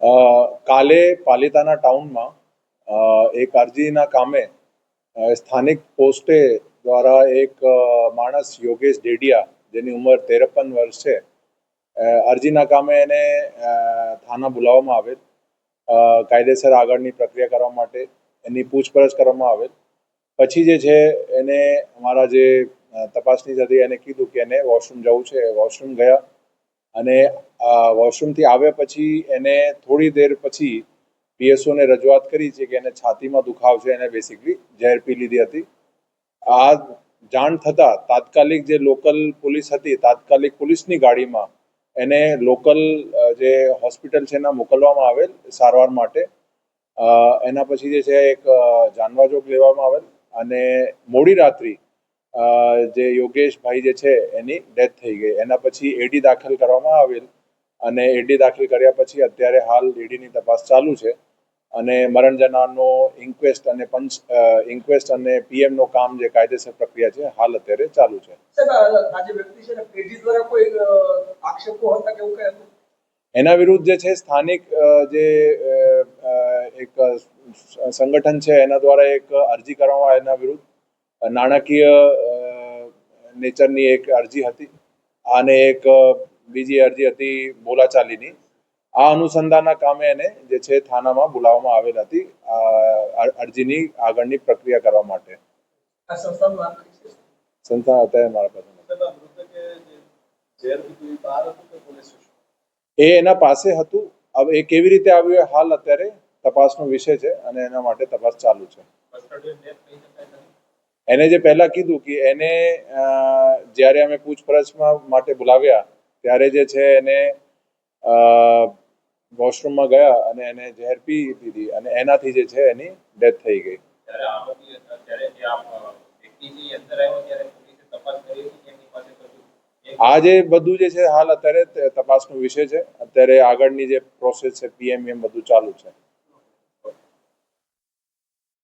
કાલે પાલિતાના ટાઉનમાં એક અરજીના કામે સ્થાનિક પોસ્ટે દ્વારા એક માણસ યોગેશ ડેડિયા, જેની ઉંમર તેરપન વર્ષ છે અરજીના કામે એને થાના બોલાવવામાં આવેલ. કાયદેસર આગળની પ્રક્રિયા કરવા માટે એની પૂછપરછ કરવામાં આવેલ. પછી જે છે, એને અમારા જે તપાસની હતી એને કીધું કે એને વોશરૂમ જવું છે. વોશરૂમ ગયા. અને વોશરૂમથી આવ્યા પછી એને થોડી દેર પછી પીએસઓને રજૂઆત કરી છે કે એને છાતીમાં દુખાવ છે એને બેસિકલી ઝેર પી લીધી હતી. આ જાણ થતાં તાત્કાલિક જે લોકલ પોલીસ હતી, તાત્કાલિક પોલીસની ગાડીમાં એને લોકલ જે હોસ્પિટલ છે એના મોકલવામાં આવેલ સારવાર માટે. એના પછી જે છે એક જાનવા જોગ લેવામાં આવેલ અને મોડી રાત્રિ જે યોગેશભાઈ જે છે એની ડેથ થઈ ગઈ. એના પછી એડી દાખલ કરવામાં આવેલ અને એડી દાખલ કર્યા પછી અત્યારે હાલ એડીની તપાસ ચાલુ છે અને મરણ જનારનો ઇન્ક્વેસ્ટ અને પંચ ઇન્ક્વેસ્ટ અને પીએમ નો કામ જે કાયદેસર પ્રક્રિયા છે હાલ અત્યારે ચાલુ છે. એના વિરુદ્ધ જે છે સ્થાનિક જે એક સંગઠન છે એના દ્વારા એક અરજી કરવામાં એના વિરુદ્ધ નાણાકીય નેચરની એક અરજી હતી અને એક બીજી અરજી હતી બોલાચાલીની. આ અનુસંધાનના કામે એને જે છે થાનામાં બોલાવવામાં આવેલ હતી અરજીની આગળની પ્રક્રિયા કરવા માટે. સંસ્થા અત્યારે મારા પાસે એ એના પાસે હતું. હવે એ કેવી રીતે આવ્યું એ હાલ અત્યારે તપાસનો વિષય છે અને એના માટે તપાસ ચાલુ છે. એને જે પહેલા કીધું કે એને જ્યારે અમે પૂછપરછમાં માટે બોલાવ્યા ત્યારે જે છે એને વોશરૂમમાં ગયા અને એને ઝેર પી દીધી અને એનાથી જે છે એની ડેથ થઈ ગઈ. આ જે બધું જે છે હાલ અત્યારે તપાસનો વિષય છે. અત્યારે આગળની જે પ્રોસેસ છે પીએમએમ બધું ચાલુ છે.